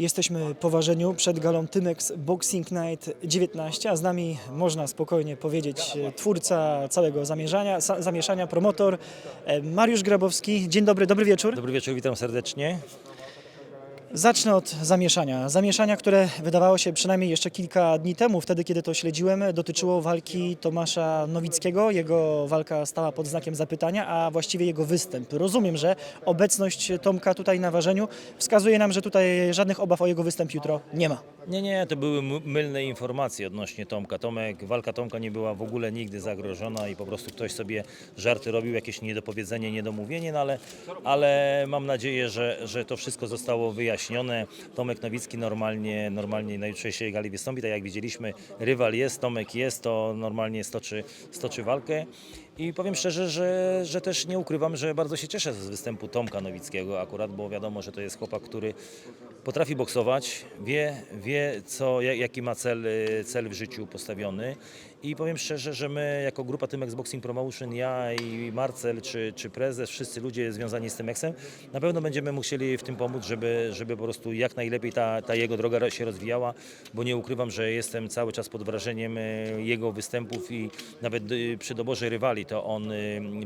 Jesteśmy po ważeniu przed galą Tymex Boxing Night 19, a z nami można spokojnie powiedzieć e, twórca całego zamierzania, zamieszania, promotor e, Mariusz Grabowski. Dzień dobry, dobry wieczór. Dobry wieczór, witam serdecznie. Zacznę od zamieszania. Zamieszania, które wydawało się przynajmniej jeszcze kilka dni temu, wtedy kiedy to śledziłem, dotyczyło walki Tomasza Nowickiego. Jego walka stała pod znakiem zapytania, a właściwie jego występ. Rozumiem, że obecność Tomka tutaj na ważeniu wskazuje nam, że tutaj żadnych obaw o jego występ jutro nie ma. Nie, nie, to były my- mylne informacje odnośnie Tomka. Tomek, walka Tomka nie była w ogóle nigdy zagrożona i po prostu ktoś sobie żarty robił, jakieś niedopowiedzenie, niedomówienie, no ale, ale mam nadzieję, że, że to wszystko zostało wyjaśnione. Tomek Nowicki normalnie, normalnie na jutrzejszej gali wystąpi, tak jak widzieliśmy, rywal jest, Tomek jest, to normalnie stoczy, stoczy walkę. I powiem szczerze, że, że też nie ukrywam, że bardzo się cieszę z występu Tomka Nowickiego akurat, bo wiadomo, że to jest chłopak, który potrafi boksować, wie, wie co, ja- jaki ma cel, cel w życiu postawiony. I powiem szczerze, że my jako grupa Tymex Boxing Promotion, ja i Marcel, czy, czy prezes, wszyscy ludzie związani z Tymexem, na pewno będziemy musieli w tym pomóc, żeby, żeby po prostu jak najlepiej ta, ta jego droga się rozwijała, bo nie ukrywam, że jestem cały czas pod wrażeniem y, jego występów i nawet y, przy doborze rywali to on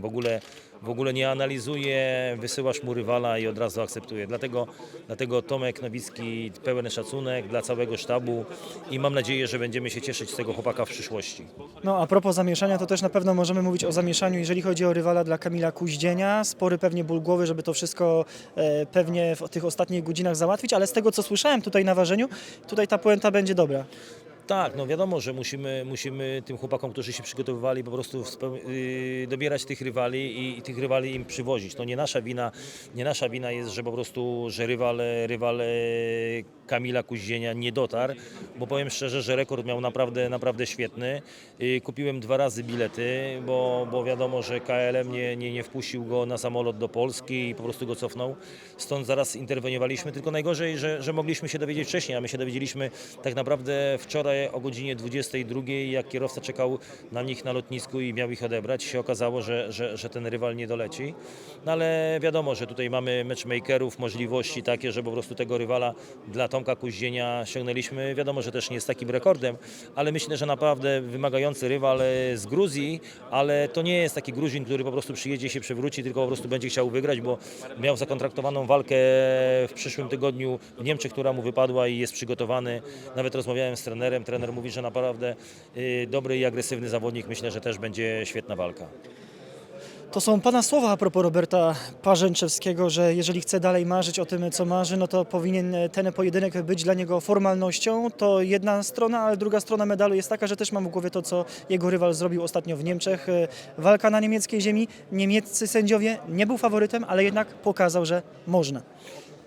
w ogóle, w ogóle nie analizuje, wysyłasz mu rywala i od razu akceptuje. Dlatego, dlatego Tomek Nowicki pełen szacunek dla całego sztabu i mam nadzieję, że będziemy się cieszyć z tego chłopaka w przyszłości. No a propos zamieszania, to też na pewno możemy mówić o zamieszaniu, jeżeli chodzi o rywala dla Kamila Kuździenia. Spory pewnie ból głowy, żeby to wszystko e, pewnie w tych ostatnich godzinach załatwić, ale z tego co słyszałem tutaj na ważeniu, tutaj ta puenta będzie dobra. Tak, no wiadomo, że musimy, musimy tym chłopakom, którzy się przygotowywali, po prostu yy, dobierać tych rywali i, i tych rywali im przywozić. To nie nasza wina, nie nasza wina jest, że po prostu, że rywal, rywal e, Kamila Kuździenia nie dotarł, bo powiem szczerze, że rekord miał naprawdę, naprawdę świetny. Yy, Kupiłem dwa razy bilety, bo, bo wiadomo, że KLM nie, nie, nie wpuścił go na samolot do Polski i po prostu go cofnął. Stąd zaraz interweniowaliśmy, tylko najgorzej, że, że mogliśmy się dowiedzieć wcześniej, a my się dowiedzieliśmy tak naprawdę wczoraj o godzinie 22, jak kierowca czekał na nich na lotnisku i miał ich odebrać. się okazało, że, że, że ten rywal nie doleci. No ale wiadomo, że tutaj mamy matchmakerów, możliwości takie, że po prostu tego rywala dla Tomka Kuździenia ściągnęliśmy. Wiadomo, że też nie jest takim rekordem, ale myślę, że naprawdę wymagający rywal z Gruzji, ale to nie jest taki Gruzin, który po prostu przyjedzie się przewróci, tylko po prostu będzie chciał wygrać, bo miał zakontraktowaną walkę w przyszłym tygodniu w Niemczech, która mu wypadła i jest przygotowany. Nawet rozmawiałem z trenerem, trener mówi, że naprawdę y, dobry i agresywny zawodnik. Myślę, że też będzie świetna walka. To są Pana słowa a propos Roberta Parzęczewskiego, że jeżeli chce dalej marzyć o tym, co marzy, no to powinien ten pojedynek być dla niego formalnością. To jedna strona, ale druga strona medalu jest taka, że też mam w głowie to, co jego rywal zrobił ostatnio w Niemczech. Walka na niemieckiej ziemi, niemieccy sędziowie nie był faworytem, ale jednak pokazał, że można.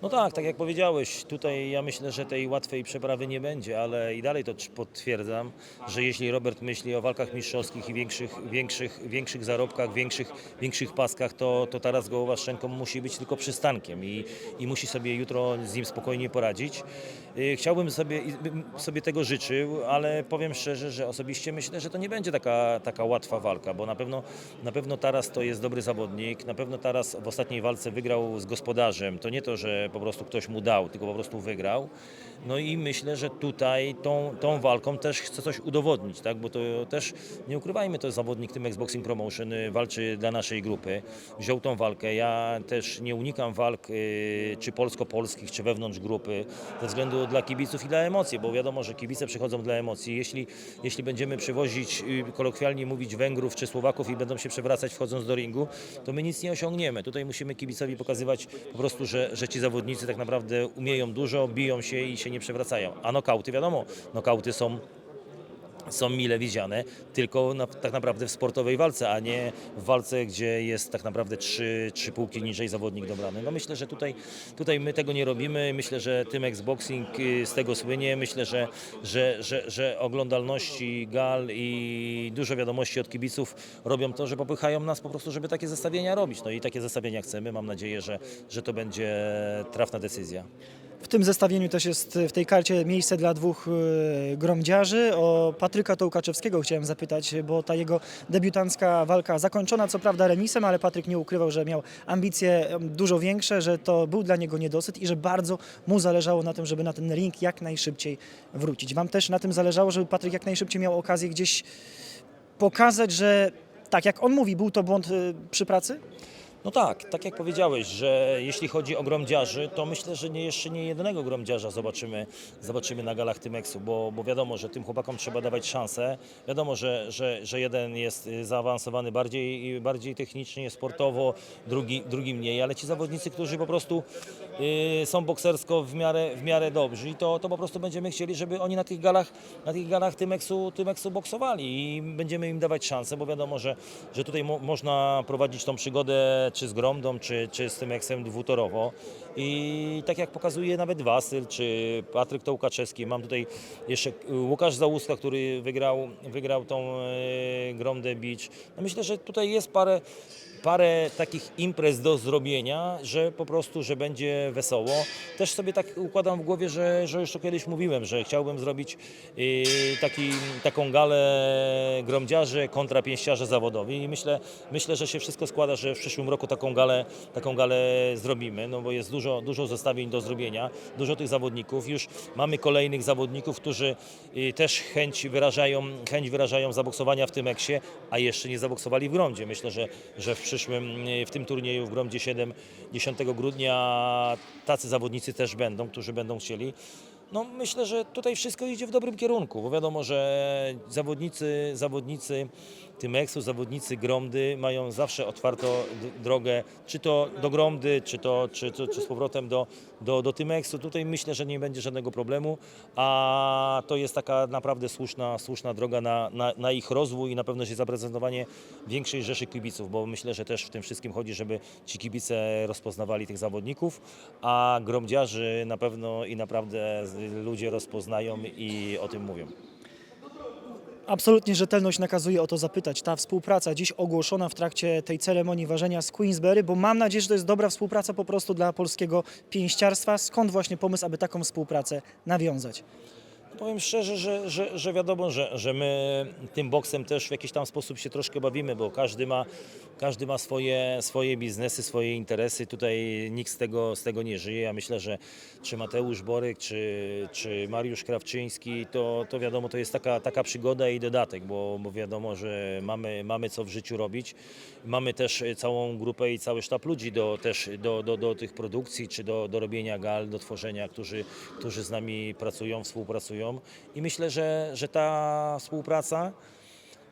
No tak, tak jak powiedziałeś, tutaj ja myślę, że tej łatwej przeprawy nie będzie, ale i dalej to potwierdzam, że jeśli Robert myśli o walkach mistrzowskich i większych, większych, większych zarobkach, większych, większych paskach, to, to teraz Gołowa Szczęką musi być tylko przystankiem i, i musi sobie jutro z nim spokojnie poradzić. Y, Chciałbym sobie, sobie tego życzył, ale powiem szczerze, że osobiście myślę, że to nie będzie taka, taka łatwa walka, bo na pewno, na pewno Taras to jest dobry zawodnik, na pewno Taras w ostatniej walce wygrał z gospodarzem. To nie to, że po prostu ktoś mu dał, tylko po prostu wygrał. No i myślę, że tutaj tą, tą walką też chce coś udowodnić, tak? bo to też, nie ukrywajmy, to jest zawodnik tym Boxing Promotion, y, walczy dla naszej grupy, wziął tą walkę. Ja też nie unikam walk y, czy polsko-polskich, czy wewnątrz grupy, ze względu dla kibiców i dla emocji, bo wiadomo, że kibice przychodzą dla emocji. Jeśli, jeśli będziemy przywozić, y, kolokwialnie mówić Węgrów czy Słowaków i będą się przewracać wchodząc do ringu, to my nic nie osiągniemy. Tutaj musimy kibicowi pokazywać po prostu, że, że ci zawodnicy tak naprawdę umieją dużo, biją się i się nie przewracają. A nokauty, wiadomo, nokauty są są mile widziane, tylko na, tak naprawdę w sportowej walce, a nie w walce, gdzie jest tak naprawdę trzy, trzy półki niżej zawodnik dobrany. No myślę, że tutaj, tutaj my tego nie robimy. Myślę, że Tymex Boxing y, z tego słynie. Myślę, że, że, że, że oglądalności gal i dużo wiadomości od kibiców robią to, że popychają nas po prostu, żeby takie zestawienia robić. No i takie zestawienia chcemy. Mam nadzieję, że, że to będzie trafna decyzja. W tym zestawieniu też jest w tej karcie miejsce dla dwóch e, gromdziarzy. O Patryka Tołkaczewskiego chciałem zapytać, bo ta jego debiutancka walka zakończona co prawda remisem, ale Patryk nie ukrywał, że miał ambicje dużo większe, że to był dla niego niedosyt i że bardzo mu zależało na tym, żeby na ten ring jak najszybciej wrócić. Wam też na tym zależało, żeby Patryk jak najszybciej miał okazję gdzieś pokazać, że tak jak on mówi, był to błąd e, przy pracy? No tak, tak jak powiedziałeś, że jeśli chodzi o gromdziarzy, to myślę, że nie, jeszcze nie jednego gromdziarza zobaczymy, zobaczymy na galach Tymeksu, bo, bo wiadomo, że tym chłopakom trzeba dawać szansę. Wiadomo, że, że, że jeden jest zaawansowany bardziej, bardziej technicznie, sportowo, drugi, drugi mniej, ale ci zawodnicy, którzy po prostu y, są boksersko w miarę, w miarę dobrzy, to, to po prostu będziemy chcieli, żeby oni na tych galach, na tych galach Tymeksu, Tymeksu boksowali i będziemy im dawać szansę, bo wiadomo, że, że tutaj mo, można prowadzić tą przygodę czy z Gromdą, czy, czy z Tymeksem dwutorowo i tak jak pokazuje nawet Wasyl, czy Patryk Tołkaczewski, mam tutaj jeszcze Łukasz Załuska, który wygrał, wygrał tą e, Gromdę Beach. No myślę, że tutaj jest parę parę takich imprez do zrobienia, że po prostu, że będzie wesoło. Też sobie tak układam w głowie, że, że już to kiedyś mówiłem, że chciałbym zrobić yy, taki, taką galę gromdziarzy kontra pięściarze zawodowi i myślę, myślę, że się wszystko składa, że w przyszłym roku taką galę, taką galę zrobimy, no bo jest dużo, dużo zestawień do zrobienia, dużo tych zawodników. Już mamy kolejnych zawodników, którzy yy, też chęć wyrażają, chęć wyrażają zaboksowania w tym eksie, a jeszcze nie zaboksowali w Gromdzie. Myślę, że, że w przyszłym, yy, w tym turnieju w Gromdzie 7, 10 grudnia tacy zawodnicy też będą, którzy będą chcieli. No myślę, że tutaj wszystko idzie w dobrym kierunku, bo wiadomo, że zawodnicy, zawodnicy Tymeksu, zawodnicy Gromdy mają zawsze otwartą drogę, czy to do Gromdy, czy to czy, czy, czy z powrotem do, do, do Tymeksu. Tutaj myślę, że nie będzie żadnego problemu, a to jest taka naprawdę słuszna, słuszna droga na, na, na ich rozwój i na pewno się zaprezentowanie większej rzeszy kibiców, bo myślę, że też w tym wszystkim chodzi, żeby ci kibice rozpoznawali tych zawodników, a gromdziarzy na pewno i naprawdę ludzie rozpoznają i o tym mówią. Absolutnie rzetelność nakazuje o to zapytać. Ta współpraca dziś ogłoszona w trakcie tej ceremonii ważenia z Queensberry, bo mam nadzieję, że to jest dobra współpraca po prostu dla polskiego pięściarstwa. Skąd właśnie pomysł, aby taką współpracę nawiązać? Powiem szczerze, że, że, że wiadomo, że, że my tym boksem też w jakiś tam sposób się troszkę bawimy, bo każdy ma, każdy ma swoje, swoje biznesy, swoje interesy. Tutaj nikt z tego, z tego nie żyje. Ja myślę, że czy Mateusz Boryk, czy, czy Mariusz Krawczyński, to, to wiadomo, to jest taka, taka przygoda i dodatek, bo, bo wiadomo, że mamy, mamy co w życiu robić. Mamy też całą grupę i cały sztab ludzi do, też do, do, do tych produkcji, czy do, do robienia gal, do tworzenia, którzy, którzy z nami pracują, współpracują. I myślę, że, że ta współpraca,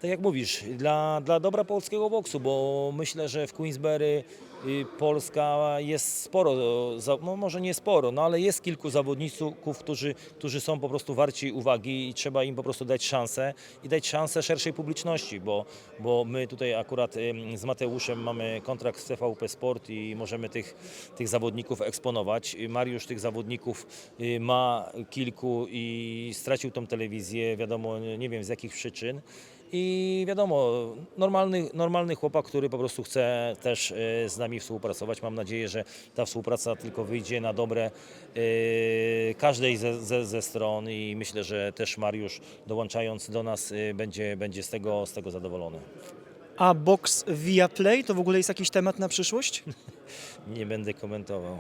tak jak mówisz, dla, dla dobra polskiego boksu, bo myślę, że w Queensberry y, Polska jest sporo, za- no może nie sporo, no ale jest kilku zawodników, którzy, którzy są po prostu warci uwagi i trzeba im po prostu dać szansę i dać szansę szerszej publiczności, bo, bo my tutaj akurat ym, z Mateuszem mamy kontrakt z TVP Sport i możemy tych, tych zawodników eksponować. Mariusz tych zawodników y, ma kilku i stracił tą telewizję, wiadomo, nie wiem z jakich przyczyn. I wiadomo, normalny, normalny chłopak, który po prostu chce też e, z nami współpracować. Mam nadzieję, że ta współpraca tylko wyjdzie na dobre e, każdej ze, ze, ze stron i myślę, że też Mariusz dołączając do nas e, będzie, będzie z, tego, z tego zadowolony. A boks via play to w ogóle jest jakiś temat na przyszłość? Nie będę komentował.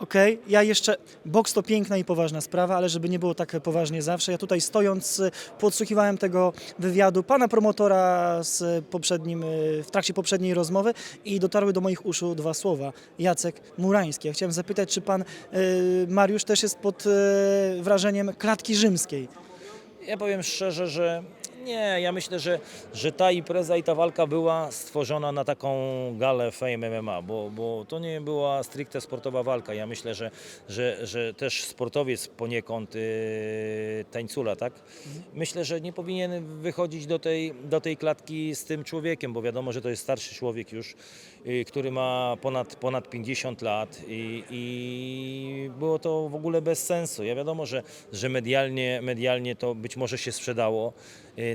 Okej, ja jeszcze, boks to piękna i poważna sprawa, ale żeby nie było tak poważnie zawsze, ja tutaj stojąc y, podsłuchiwałem tego wywiadu pana promotora z poprzednim, y, w trakcie poprzedniej rozmowy i dotarły do moich uszu dwa słowa. Jacek Murański. Ja chciałem zapytać, czy pan y, Mariusz też jest pod y, wrażeniem klatki rzymskiej? Ja powiem szczerze, że nie, ja myślę, że, że ta impreza i ta walka była stworzona na taką galę Fame MMA, bo, bo to nie była stricte sportowa walka. Ja myślę, że, że, że też sportowiec poniekąd yy, tańcula, tak? Myślę, że nie powinien wychodzić do tej, do tej klatki z tym człowiekiem, bo wiadomo, że to jest starszy człowiek już, yy, który ma ponad, ponad 50 lat i, i było to w ogóle bez sensu. Ja wiadomo, że, że medialnie, medialnie to być może się sprzedało,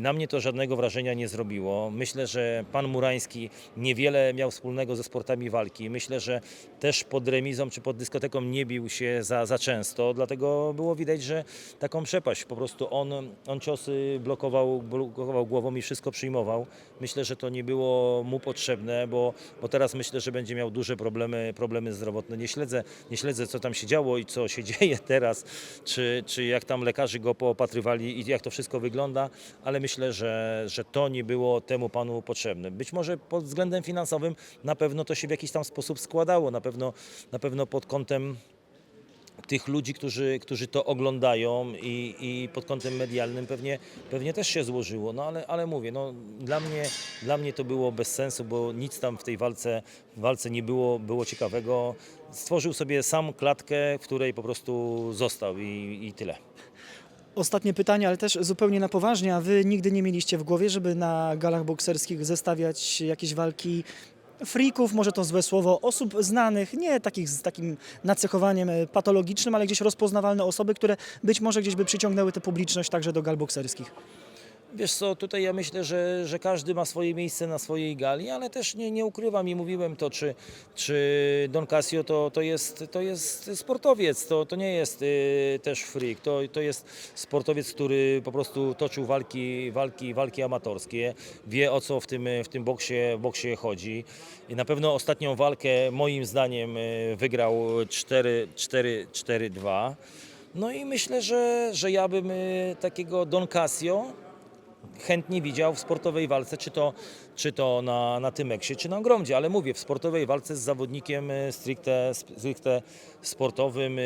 Na mnie to żadnego wrażenia nie zrobiło. Myślę, że pan Murański niewiele miał wspólnego ze sportami walki. Myślę, że też pod remizą czy pod dyskoteką nie bił się za, za często, dlatego było widać, że taką przepaść. Po prostu on, on ciosy blokował, blokował głową i wszystko przyjmował. Myślę, że to nie było mu potrzebne, bo, bo teraz myślę, że będzie miał duże problemy, problemy zdrowotne. Nie śledzę, nie śledzę, co tam się działo i co się dzieje teraz, czy, czy jak tam lekarze go poopatrywali i jak to wszystko wygląda, ale myślę, że, że to nie było temu panu potrzebne. Być może pod względem finansowym na pewno to się w jakiś tam sposób składało, na pewno, na pewno pod kątem tych ludzi, którzy, którzy to oglądają i, i pod kątem medialnym pewnie, pewnie też się złożyło, no ale, ale mówię, no, dla, mnie, dla mnie to było bez sensu, bo nic tam w tej walce, walce nie było, było ciekawego. Stworzył sobie sam klatkę, w której po prostu został i, i tyle. Ostatnie pytanie, ale też zupełnie na poważnie. A wy nigdy nie mieliście w głowie, żeby na galach bokserskich zestawiać jakieś walki freaków, może to złe słowo, osób znanych, nie takich z takim nacechowaniem e, patologicznym, ale gdzieś rozpoznawalne osoby, które być może gdzieś by przyciągnęły tę publiczność także do gal bokserskich. Wiesz co, tutaj ja myślę, że, że każdy ma swoje miejsce na swojej gali, ale też nie, nie ukrywam i mówiłem to, czy, czy Don Casio to, to, jest, to jest sportowiec, to, to nie jest y, też freak, to, to jest sportowiec, który po prostu toczył walki, walki, walki amatorskie, wie o co w tym, w tym boksie, boksie chodzi. I na pewno ostatnią walkę moim zdaniem y, wygrał 4-2. No i myślę, że, że ja bym y, takiego Don Casio chętnie widział w sportowej walce, czy to, czy to na, na Tymeksie, czy na Gromdzie, ale mówię, w sportowej walce z zawodnikiem e, stricte, stricte sportowym, e,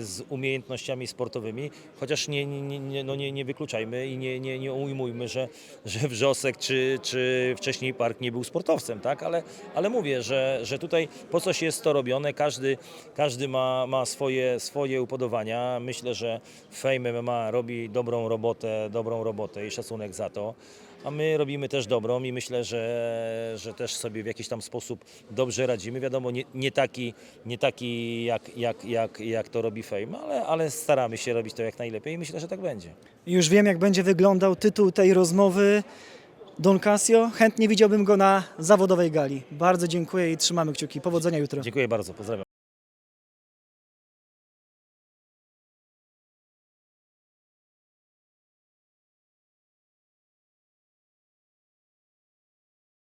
z umiejętnościami sportowymi, chociaż nie, nie, nie- no nie, nie wykluczajmy i nie, nie, nie ujmujmy, że, że Wrzosek czy, czy wcześniej Park nie był sportowcem, tak? ale, ale mówię, że, że tutaj po coś jest to robione, każdy, każdy ma, ma swoje, swoje upodobania, myślę, że Fame MMA robi dobrą robotę, dobrą robotę i szacunek za to. A my robimy też dobrą i myślę, że, że też sobie w jakiś tam sposób dobrze radzimy. Wiadomo, nie, nie taki, nie taki jak, jak, jak, jak to robi Fame, ale, ale staramy się robić to jak najlepiej i myślę, że tak będzie. Już wiem, jak będzie wyglądał tytuł tej rozmowy. Don Casio, chętnie widziałbym go na zawodowej gali. Bardzo dziękuję i trzymamy kciuki. Powodzenia jutro. Dziękuję bardzo, pozdrawiam.